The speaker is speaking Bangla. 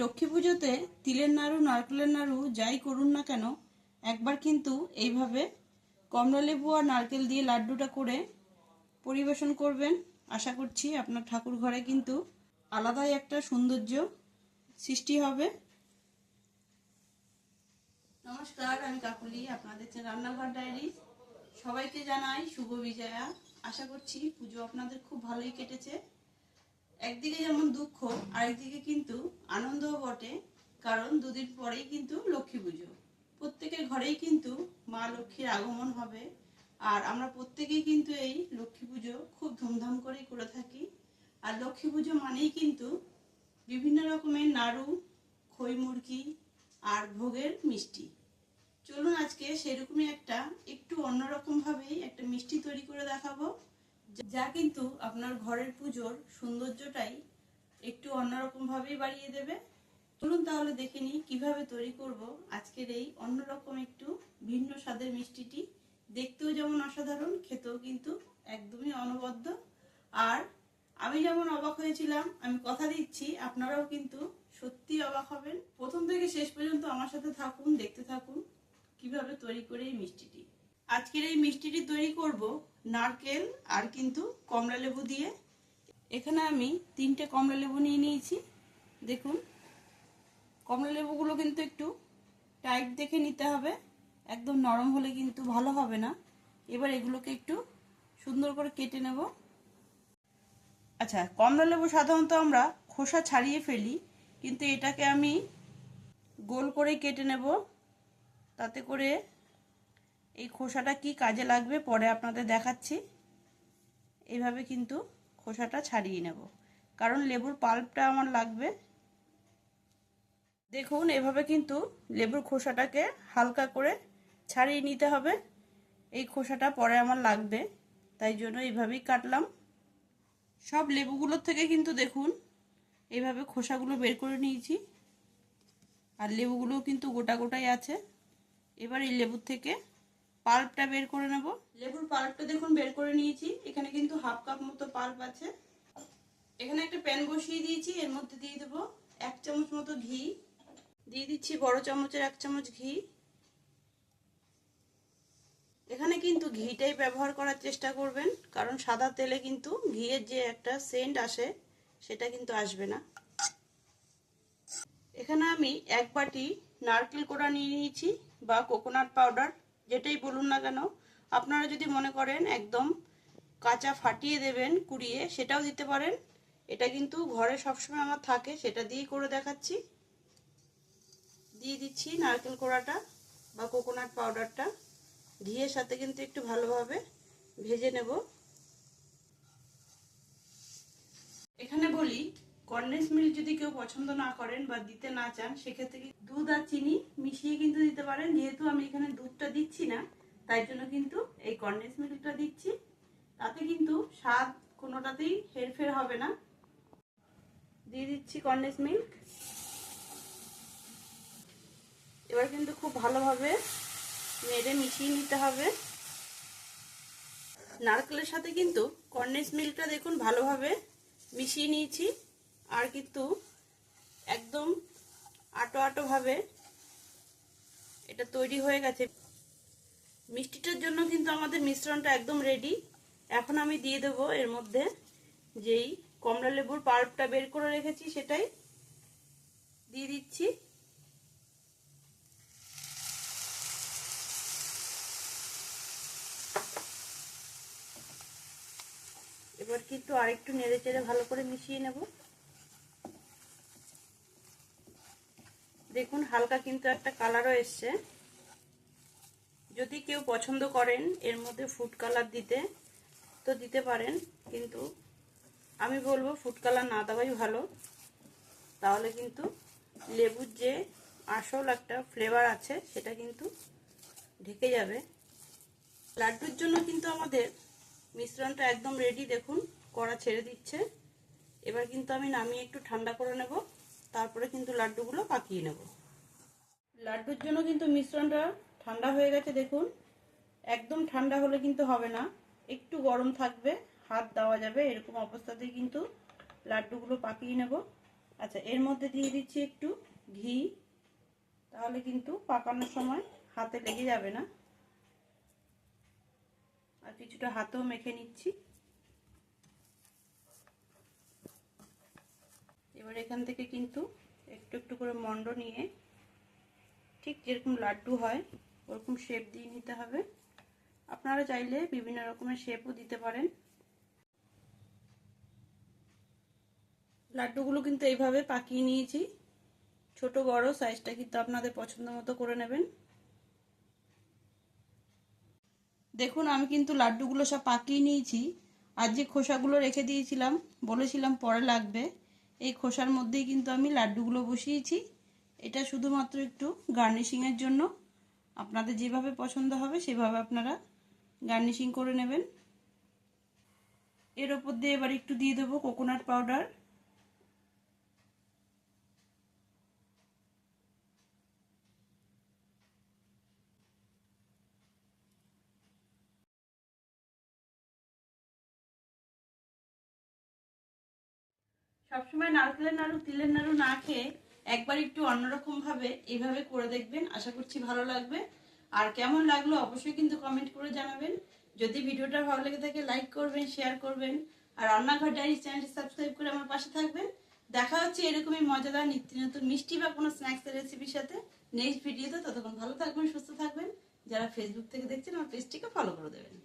লক্ষ্মী পুজোতে তিলের নাড়ু, নারকেলের নাড়ু যাই করুন না কেন, একবার কিন্তু এইভাবে কমলালেবু আর নারকেল দিয়ে লাড্ডুটা করে পরিবেশন করবেন। আশা করছি আপনার ঠাকুর ঘরে কিন্তু আলাদাই একটা সৌন্দর্য সৃষ্টি হবে। নমস্কার, আমি কাকুলি, আপনাদের রান্নাঘর ডায়েরি, সবাইকে জানাই শুভ বিজয়া। আশা করছি পুজো আপনাদের খুব ভালোই কেটেছে। একদিকে যেমন দুঃখ, আরেকদিকে কিন্তু আনন্দও বটে, কারণ দুদিন পরেই কিন্তু লক্ষ্মী পুজো। প্রত্যেকের ঘরেই কিন্তু মা লক্ষ্মীর আগমন হবে, আর আমরা প্রত্যেকেই কিন্তু এই লক্ষ্মী পুজো খুব ধুমধাম করেই করে থাকি। আর লক্ষ্মী পুজো মানেই কিন্তু বিভিন্ন রকমের নাড়ু, খই মুরগি আর ভোগের মিষ্টি। চলুন আজকে সেরকমই একটা একটু অন্যরকমভাবেই একটা মিষ্টি তৈরি করে দেখাবো। যা কিন্তু আপনার ঘরের পুজোর সৌন্দর্যটাই একটু অন্যরকম ভাবেই বাড়িয়ে দেবে। চলুন তাহলে দেখে নিই কীভাবে তৈরি করব আজকের এই অন্যরকম একটু ভিন্ন স্বাদের মিষ্টিটি। দেখতেও যেমন অসাধারণ, খেতেও কিন্তু একদমই অনবদ্য। আর আমি যেমন অবাক হয়েছিলাম, আমি কথা দিচ্ছি, আপনারাও কিন্তু সত্যি অবাক হবেন। প্রথম থেকে শেষ পর্যন্ত আমার সাথে থাকুন, দেখতে থাকুন কীভাবে তৈরি করে এই মিষ্টিটি। আজকের এই মিষ্টিটি তৈরি করব নারকেল আর কিন্তু কমলা লেবু দিয়ে। এখানে আমি তিনটে কমলা লেবু নিয়ে নিয়েছি। দেখুন, কমলা লেবুগুলো কিন্তু একটু টাইট দেখে নিতে হবে। একদম নরম হলে কিন্তু ভালো হবে না। এবার এগুলোকে একটু সুন্দর করে কেটে নেব। আচ্ছা কমলা লেবু সাধারণত আমরা খোসা ছাড়িয়ে ফেলি, কিন্তু এটাকে আমি গোল করে কেটে নেব। তাতে করে এই খোসাটা কি কাজে লাগবে পরে আপনাদের দেখাচ্ছি। এইভাবে কিন্তু খোসাটা ছাড়িয়ে নেব। কারণ লেবুর পাল্পটা আমার লাগবে। দেখুন, এভাবে কিন্তু লেবুর খোসাটাকে হালকা করে ছাড়িয়ে নিতে হবে। এই খোসাটা পরে আমার লাগবে, তাই জন্য এইভাবেই কাটলাম। সব লেবুগুলোর থেকে কিন্তু দেখুন, এইভাবে খোসাগুলো বের করে নিয়েছি। আর লেবুগুলোও কিন্তু গোটা গোটাই আছে। এবার এই লেবুর থেকে পাল্পটা বের করে নেব। লেবুর পাল্পটা দেখুন, বের করে নিয়েছি। এখানে কিন্তু হাফ কাপ মতো পাল্প আছে। এখানে একটা প্যান বসিয়ে দিয়েছি, এর মধ্যে দিয়ে দেবো এক চামচ মতো ঘি। দিয়ে দিচ্ছি বড় চামচের এক চামচ ঘি। এখানে কিন্তু ঘিটাই ব্যবহার করার চেষ্টা করবেন, কারণ সাদা তেলে কিন্তু ঘিয়ের যে একটা সেন্ট আসে, সেটা কিন্তু আসবে না। এখানে আমি এক বাটি নারকেল কোড়া নিয়ে নিয়েছি বা কোকোনাট পাউডার। যেটাই বলুন না কেন, আপনারা যদি মনে করেন একদম কাঁচা ফাটিয়ে দেবেন কুড়িয়ে, সেটাও দিতে পারেন। এটা কিন্তু ঘরে সবসময় আমার থাকে, সেটা দিয়েই করে দেখাচ্ছি। দিয়ে দিচ্ছি নারকেল কোড়াটা বা কোকোনাট পাউডারটা। ঘিয়ের সাথে কিন্তু একটু ভালোভাবে ভেজে নেব। এখানে বলি কন্ডেন্স মিল্ক যদি কেউ পছন্দ না করেন বা দিতে না চান, সেক্ষেত্রে দুধ আর চিনি মিশিয়ে কিন্তু দিতে পারেন। যেহেতু আমি এখানে দুধটা দিচ্ছি না, তাই জন্য কিন্তু এই কন্ডেন্স মিল্কটা দিচ্ছি। তাতে কিন্তু স্বাদ কোনোটাতেই হেরফের হবে না। দিয়ে দিচ্ছি কন্ডেন্স মিল্ক। এবার কিন্তু খুব ভালোভাবে নেড়ে মিশিয়ে নিতে হবে। নারকেলের সাথে কিন্তু কন্ডেন্স মিল্কটা দেখুন ভালোভাবে মিশিয়ে নিয়েছি। আর কিন্তু একদম আটো আটো ভাবে এটা তৈরি হয়ে গেছে। মিষ্টিটার জন্য কিন্তু আমাদের মিশ্রণটা একদম রেডি এখন আমি দিয়ে দেব এর মধ্যে যেই কমলা লেবুর পাল্পটা বের করে রেখেছি সেটাই দিয়ে দিচ্ছি। এবার কিন্তু আরেকটু নেড়ে চেড়ে ভালো করে মিশিয়ে নেব। দেখুন, হালকা কিন্তু একটা কালারও এসছে। যদি কেউ পছন্দ করেন, এর মধ্যে ফুড কালার দিতে, তো দিতে পারেন। কিন্তু আমি বলব ফুড কালার না দেওয়াই ভালো। তাহলে কিন্তু লেবুর যে আসল একটা ফ্লেভার আছে, সেটা কিন্তু ঢেকে যাবে। লাড্ডুর জন্য কিন্তু আমাদের মিশ্রণটা একদম রেডি দেখুন, কড়া ছেড়ে দিচ্ছে। এবার কিন্তু আমি নামিয়ে একটু ঠান্ডা করে নেব। তারপরে কিন্তু লাড্ডুগুলো পাকিয়ে নেব। লাড্ডুর জন্য কিন্তু মিশ্রণটা ঠান্ডা হয়ে গেছে, দেখুন। একদম ঠান্ডা হলে কিন্তু হবে না। একটু গরম থাকবে, হাত দেওয়া যাবে, এরকম অবস্থাতেই কিন্তু লাড্ডুগুলো পাকিয়ে নেব। আচ্ছা এর মধ্যে দিয়ে দিচ্ছি একটু ঘি। তাহলে কিন্তু পাকানোর সময় হাতে লেগে যাবে না। আর কিছুটা হাতেও মেখে নিচ্ছি। এবার এখান থেকে কিন্তু একটু একটু করে মন্ড নিয়ে ঠিক যেরকম লাড্ডু হয়, ওরকম শেপ দিয়ে নিতে হবে। আপনারা চাইলে বিভিন্ন রকমের শেপও দিতে পারেন। লাড্ডুগুলো কিন্তু এইভাবে পাকিয়ে নিয়েছি। ছোট, বড় সাইজটা কিন্তু আপনাদের পছন্দ মতো করে নেবেন। দেখুন, আমি কিন্তু লাড্ডুগুলো সব পাকিয়ে নিয়েছি। আর যে খোসাগুলো রেখে দিয়েছিলাম, বলেছিলাম পরে লাগবে। এই খোসার মধ্যেই কিন্তু আমি লাড্ডুগুলো বসিয়েছি। এটা শুধুমাত্র একটু গার্নিশিংয়ের জন্য। আপনাদের যেভাবে পছন্দ হবে সেভাবে আপনারা গার্নিশিং করে নেবেন। এর ওপর দিয়ে এবার একটু দিয়ে দেবো কোকোনাট পাউডার। সবসময় নারকেলের নাড়ু তিলের নাড়ু না খেয়ে একবার একটু অন্যরকম ভাবে এইভাবে করে দেখবেন। আশা করছি ভালো লাগবে। আর কেমন লাগল অবশ্যই কিন্তু কমেন্ট করে জানাবেন। যদি ভিডিওটা ভালো লেগে থাকে লাইক করবেন শেয়ার করবেন। আর রান্নাঘর ডায়েরি চ্যানেলটি সাবস্ক্রাইব করে আমার পাশে থাকবেন। দেখা হচ্ছে এরকমই মজাদার নিত্য নতুন মিষ্টি বা কোনো স্ন্যাক্সের রেসিপির সাথে নেক্সট ভিডিওতে ততক্ষণ ভালো থাকবেন, সুস্থ থাকবেন। যারা ফেসবুক থেকে দেখছেন, আমার পেজটিকে ফলো করে দেবেন।